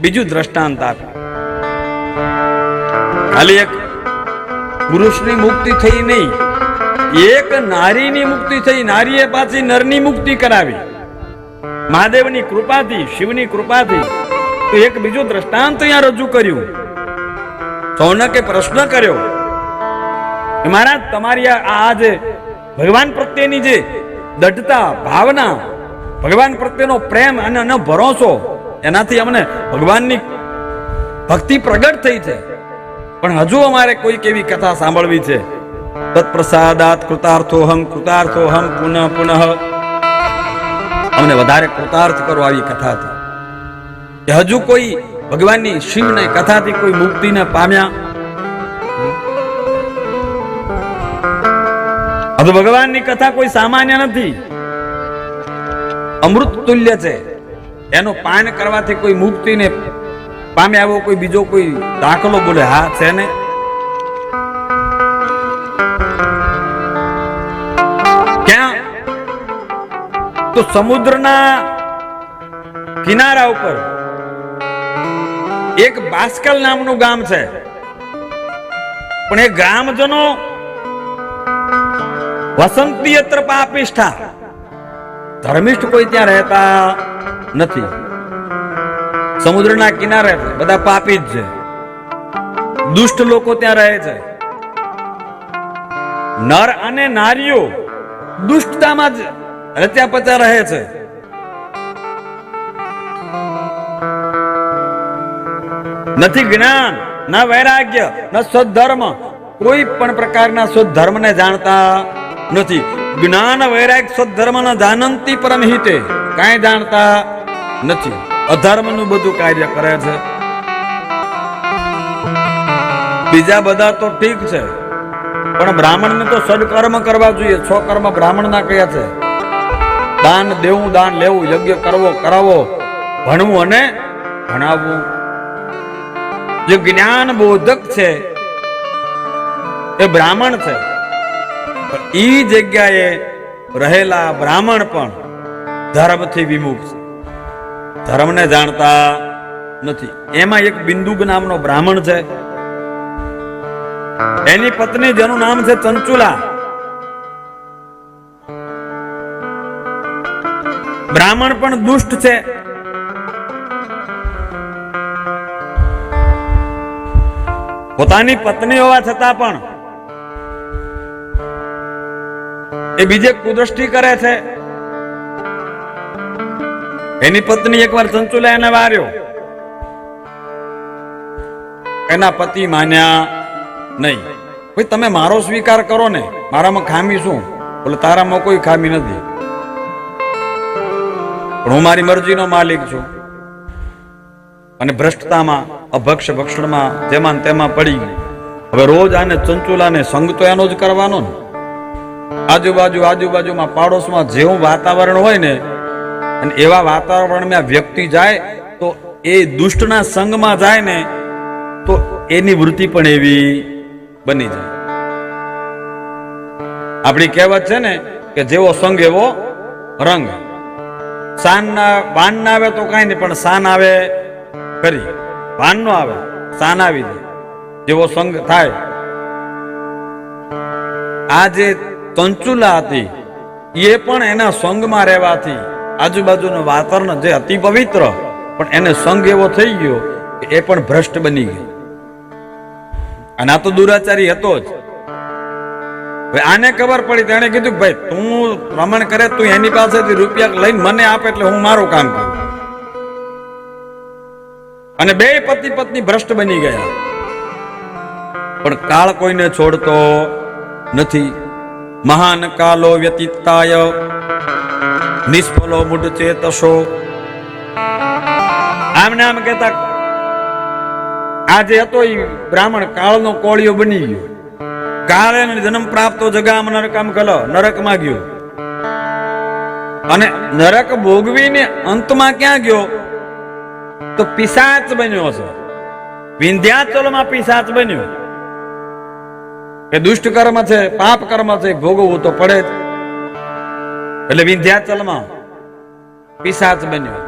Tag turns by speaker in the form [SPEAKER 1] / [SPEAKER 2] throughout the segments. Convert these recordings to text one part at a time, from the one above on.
[SPEAKER 1] બીજું દ્રષ્ટાંત આપ્યું. ખાલી એક પુરુષની મુક્તિ થઈ નહીં, એક નારીની મુક્તિ થઈ, નારીએ પાછી નરની મુક્તિ કરાવી. મહાદેવની કૃપાથી, શિવની કૃપાથી તો એક બીજું દ્રષ્ટાંત અહીંયા રજૂ કર્યું. સૌનકે પ્રશ્ન કર્યો મહારાજ, તમારી આ જે ભગવાન પ્રત્યેની જે દઢતા, ભાવના, ભગવાન પ્રત્યેનો પ્રેમ અને ભરોસો એનાથી અમને ભગવાનની ભક્તિ પ્રગટ થઈ છે. પણ હજુ અમારે કોઈક એવી કથા સાંભળવી છે? તત્પ્રસાદાત કૃતાર્થોહમ કૃતાર્થોહમ પુનઃ પુનઃ. અમને વધારે કૃતાર્થ કરો આવી કથાથી. કે હજુ કોઈ ભગવાનની શિવને કથાથી કોઈ મુક્તિને પામ્યા? હવે ભગવાનની કથા કોઈ સામાન્ય નથી. અમૃત તુલ્ય છે. એનું પાન કરવાથી કોઈ મુક્તિને પામે આવો કોઈ બીજો કોઈ દાખલો બોલે, હા, છે ને? ક્યાં? તો સમુદ્રના કિનારા ઉપર એક બાસ્કલ નામનું ગામ છે. પણ એ ગ્રામજનો વસંતીયત્ર પાપિષ્ઠા ધર્મિષ્ઠ કોઈ ત્યાં રહેતા નથી. સમુદ્રના કિનારે બધા પાપી જ છે. દુષ્ટ લોકો ત્યાં રહે છે. નર અને નારીઓ દુષ્ટતામાં જ રચ્યા પચા રહે છે. નથી જ્ઞાન, ના વૈરાગ્ય, ના સદ્ધર્મ, કોઈ પણ પ્રકારના સદ્ધર્મને જાણતા નથી. જ્ઞાન વૈરાગ્ય સદ્ધર્મ ના જાનંતી પરમ હિતે કાંઈ જાણતા નથી. અધર્મનું બધું કાર્ય કરે છે. બીજા બધા તો ઠીક છે. પણ બ્રાહ્મણને તો સદકર્મ કરવા જોઈએ. છ કર્મ બ્રાહ્મણના કયા છે. દાન દેવું, દાન લેવું, યજ્ઞ કરવો, કરાવો, ભણવું અને ભણાવવું. જે જ્ઞાન બોધક છે, એ બ્રાહ્મણ છે. ઈ જગ્યાએ રહેલા બ્રાહ્મણ પણ ધર્મથી વિમુખ છે. ધર્મને જાણતા નથી. એમાં એક બિંદુક નામનો બ્રાહ્મણ છે. એની પત્ની જેનું નામ છે ચંચુલા. બ્રાહ્મણ પણ દુષ્ટ છે. પોતાની પત્ની હોવા છતાં પણ એ બીજે કુદ્રષ્ટિ કરે છે. એની પત્ની એકવાર ચંચુલા વાર્યો. એના પતિ માન્યા, નહીં, ભાઈ તમે મારો સ્વીકાર કરો ને, મારામાં ખામી શું? બોલે, તારામાં કોઈ ખામી નથી. પણ હું મારી મરજીનો માલિક છું. અને ભ્રષ્ટતામાં, અભક્ષ ભક્ષણમાં, જેમાં તેમાં પડી ગઈ. હવે રોજ આને ચંચુલાને સંગ તો એનો જ કરવાનો ને. આજુબાજુ, આજુબાજુમાં, પાડોશમાં જેવું વાતાવરણ હોય ને અને એવા વાતાવરણમાં વ્યક્તિ જાય તો એ દુષ્ટના સંગમાં જાય ને તો એની વૃત્તિ પણ એવી બની જાય. આપણી કહેવત છે ને કે જેવો સંગ એવો રંગ. સાન ના વાન ના આવે તો કાંઈ નહીં, પણ સાન આવે કરી વાન નો આવે, સાન આવી જાય. જેવો સંગ થાય. આ જે તંચુલા હતી, એ પણ એના સંગમાં રહેવાથી આજુબાજુનું વાતાવરણ જે અતિ પવિત્ર, પણ એને સંગ એવો થઈ ગયો કે એ પણ ભ્રષ્ટ બની ગયો. અને આ તો દુરાચારી હતો જ. આને ખબર પડી, તેણે કીધું કે ભાઈ, તું રમણ કરે, તું એની પાસેથી રૂપિયા લઈને મને આપે એટલે હું મારું કામ કરું. અને બે પતિ પત્ની ભ્રષ્ટ બની ગયા. પણ કાળ કોઈને છોડતો નથી. મહાન કાલો વ્યતીતાય નિષ્ફલો મૂઢ આમને આમ કહેતા, આજે હતો એ બ્રાહ્મણ કાળનો કોળિયો બની ગયો. કાળે જન્મ પ્રાપ્તો જગામ નરકામ ગલ નરકમાં ગયો અને નરક ભોગવીને અંતમાં ક્યાં ગયો? તો પિશાચ બન્યો છે. વિંધ્યાચલમાં પિશાચ બન્યો. એ દુષ્ટ કર્મ છે, પાપ કર્મ છે, ભોગવવું તો પડે જ. એટલે વિંધ્યાચલમાં પિશાચ બન્યો.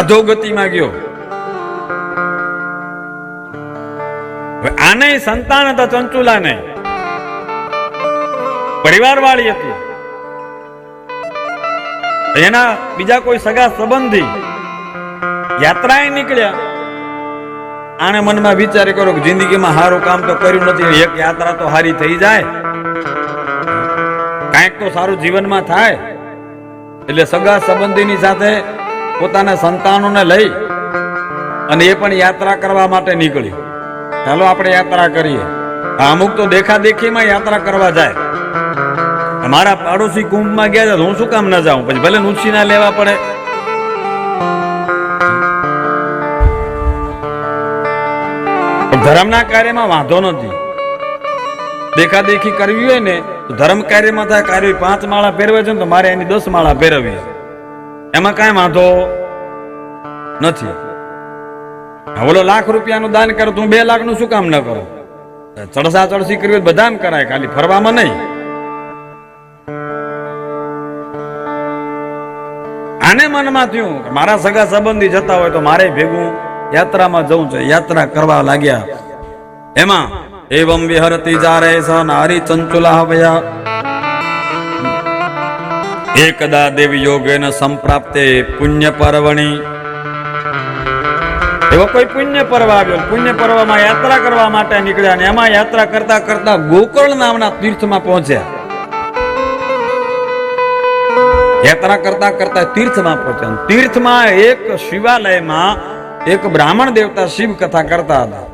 [SPEAKER 1] અધોગતિમાં ગયો. આને સંતાન હતા ચંચુલા ને પરિવાર વાળી હતી એના બીજા કોઈ સગા સંબંધી યાત્રાએ નીકળ્યા. આને મનમાં વિચાર કરો કે જિંદગીમાં સારું કામ તો કર્યું નથી, એક યાત્રા તો હારી થઈ જાય. કાંઈક તો સારું જીવનમાં થાય. એટલે સગા સંબંધીની સાથે પોતાના સંતાનોને લઈ અને એ પણ યાત્રા કરવા માટે નીકળી. ચાલો આપણે યાત્રા કરીએ. અમુક તો દેખા દેખીમાં યાત્રા કરવા જાય. મારા પાડોશી કુંભમાં ગયા હું શું કામ ના જાઉં? પછી ભલે નુચ્છી ના લેવા પડે. ધર્મના કાર્યમાં વાંધો નથી. દેખા દેખી કરવી હોય ને, તો ધર્મ કાર્યમાં થાય કાર્ય પાંચ માળા પહેરવે છે ને, તો મારે એની દસ માળા પહેરવી એમાં કાંઈ વાંધો નથી. ઓલો લાખ રૂપિયાનું દાન કરો, તું બે લાખનું શું કામ ન કરો? ચડસા ચડસી કરવી હોય કરાય, ખાલી ફરવામાં નહીં. આને મનમાં થયું કે મારા સગા સંબંધી જતા હોય તો મારે ભેગું યાત્રામાં જવું છે, યાત્રા કરવા લાગ્યા. એમાં એવમ વિહરતી જારે સ નારી ચંચુલા ભયા એકદા દેવી યોગેન સંપ્રાપ્તે પુણ્ય પર્વણી એવો કોઈ પુણ્ય પર્વ આવ્યો પુણ્ય પર્વમાં યાત્રા કરવા માટે નીકળ્યા અને એમાં યાત્રા કરતા કરતા ગોકર્ણ નામના તીર્થમાં પહોંચ્યા. યાત્રા કરતા કરતા તીર્થમાં પહોંચ્યા. તીર્થમાં એક શિવાલયમાં એક બ્રાહ્મણ દેવતા શિવ કથા કરતા હતા.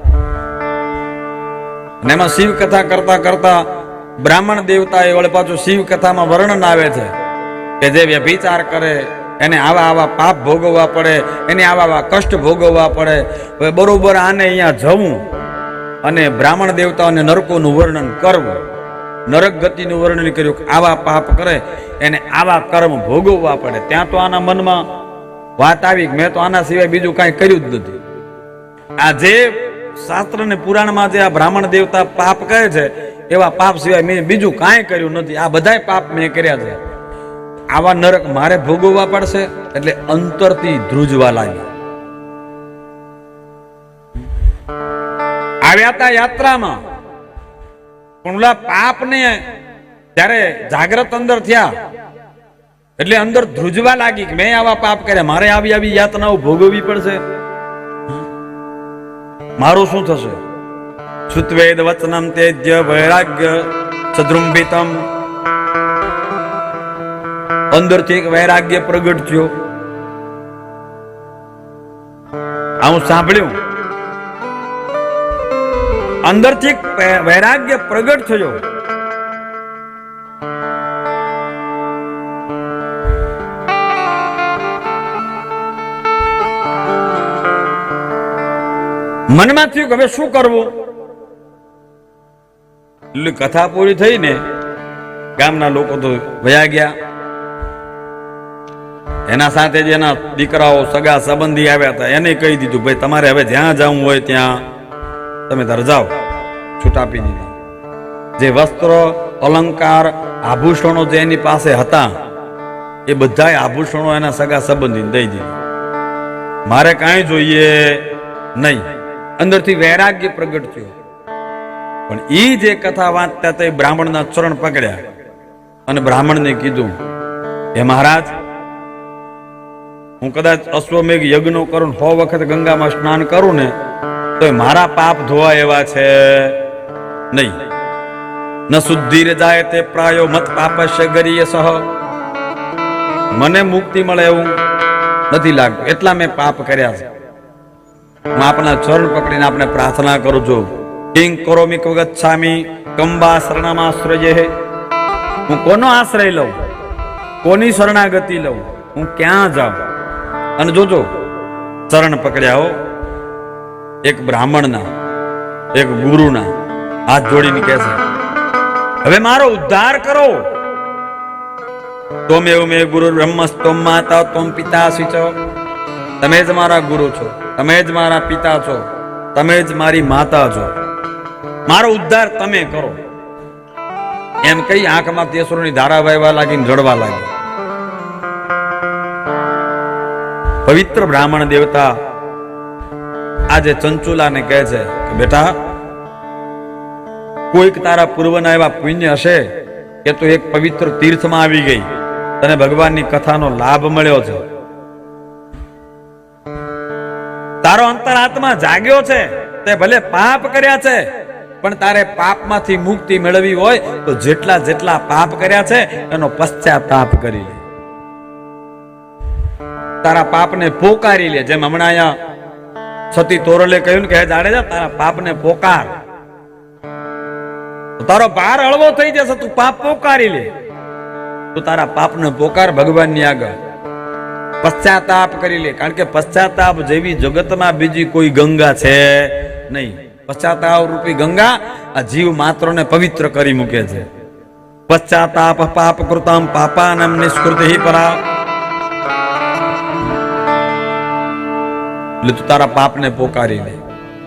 [SPEAKER 1] અને એમાં શિવ કથા કરતા કરતા બ્રાહ્મણ દેવતા એ વળે પાછું શિવ કથામાં વર્ણન આવે છે કે જે વ્યભિચાર કરે, એને આવા આવા પાપ ભોગવવા પડે, એને આવા આવા કષ્ટ ભોગવવા પડે. હવે બરોબર આને અહીંયા જવું અને બ્રાહ્મણ દેવતાઓને નરકોનું વર્ણન કરવું. નરક ગતિનું વર્ણન કર્યું કે આવા પાપ કરે, એને આવા કર્મ ભોગવવા પડે. ત્યાં તો આના મનમાં વાત આવી મેં તો આના સિવાય બીજું કાંઈ કર્યું જ નથી. આ જે શાસ્ત્ર ને પુરાણમાં જે આ બ્રાહ્મણ દેવતા પાપ કહે છે, એવા પાપ સિવાય મેં બીજું કાંઈ કર્યું નથી. આ બધાય પાપ મેં કર્યા છે. આવા નરક મારે ભોગવવા પડશે, એટલે અંતરથી ધ્રુજવા લાગ્યા. આવ્યા હતા યાત્રામાં. પણ ઓલા પાપને ત્યારે જાગ્રત અંદર થયા. એટલે અંદર ધ્રુજવા લાગી કે મેં આવા પાપ કર્યા. મારે આવી આવી યાતનાઓ ભોગવવી પડશે. મારું શું થશે? સુત્વેદ વચનમ તેજ્ય વૈરાગ્ય સદૃંભિતમ. અંદરથી એક વૈરાગ્ય પ્રગટ થયો. આ હું સાંભળ્યું. અંદરથી વૈરાગ્ય પ્રગટ થયો. મનમાં થયું કે હવે શું કરવું? એટલે કથા પૂરી થઈ ને ગામના લોકો તો વયા ગયા. એના સાથે જ એના દીકરાઓ સગા સંબંધી આવ્યા હતા. એને કહી દીધું, ભાઈ, તમારે હવે જ્યાં જવું હોય ત્યાં તમે તાર જાઓ, છૂટ આપી દીધી જે વસ્ત્ર, અલંકાર, આભૂષણો જે એની પાસે હતા, એ બધાય આભૂષણો એના સગા સંબંધીને દઈ દીધા. મારે કાંઈ જોઈએ નહીં. અંદરથી વૈરાગ્ય પ્રગટ થયો. પણ એ જે કથા વાંચતા તે બ્રાહ્મણના ચરણ પકડ્યા અને બ્રાહ્મણને કીધું, હે મહારાજ, હું કદાચ અશ્વમેઘ યજ્ઞો કરું સો વખત ગંગામાં સ્નાન કરું ને તો મારા પાપ ધોવા એવા છે નહીં. ન શુદ્ધિર જાય તે પ્રાયો મત પાપસ્ય ગરીય સહ. મને મુક્તિ મળે એવું નથી લાગતું. એટલા મેં પાપ કર્યા છે. હું આપના ચરણ પકડીને આપણે પ્રાર્થના કરું છું. કિંગ કરોમી ગચ્છામી કંબા શરણામાશ્રય. હું કોનો આશ્રય લઉં? કોની શરણાગતિ લઉં? હું ક્યાં જાઉં? અને જોજો, ચરણ પકડ્યા હો, એક બ્રાહ્મણના, એક ગુરુના હાથ જોડીને કહે છે, હવે મારો ઉદ્ધાર કરો. તો મેં ગુરુ બ્રહ્મસ્તોમ માતા, તોમ પિતા છો તમે જ મારા ગુરુ છો. તમે જ મારા પિતા છો. તમે જ મારી માતા છો. મારો ઉદ્ધાર તમે કરો. એમ કઈ આંખમાં તેસરોની ધારા વહેવા લાગીને રડવા લાગી. પવિત્ર બ્રાહ્મણ દેવતા આજે ચંચુલાને કહે છે કે, બેટા, કોઈક તારા પૂર્વના એવા પુણ્ય હશે કે તું એક પવિત્ર તીર્થમાં આવી ગઈ. તને ભગવાનની કથાનો લાભ મળ્યો છે. તારો અંતરાત્મા જાગ્યો છે, તે ભલે પાપ કર્યા છે, પણ તારે પાપમાંથી મુક્તિ મેળવી હોય તો જેટલા જેટલા પાપ કર્યા છે, એનો પશ્ચાતાપ કરી લે. તારા પાપને પોકારી લે, જેમ હમણાં અહીંયા સતી તોરલે કહ્યું કે જાડેજા તારા પાપને પોકાર. તારો ભાર હળવો થઈ જશે, તું પાપ પોકારી લે. તું તારા પાપને પોકાર ભગવાનની આગળ. પશ્ચાતાપ કરી લે. કારણ કે પશ્ચાતાપ જેવી જગતમાં બીજી કોઈ ગંગા છે નહીં. પશ્ચાતાપ રૂપી ગંગા આ જીવ માત્રને પવિત્ર કરી મૂકે છે. પશ્ચાતાપ પાપ કૃતમ પાપાનમ નિષ્કૃતિ પરા. એટલે તું તારા પાપને પોકારી લે.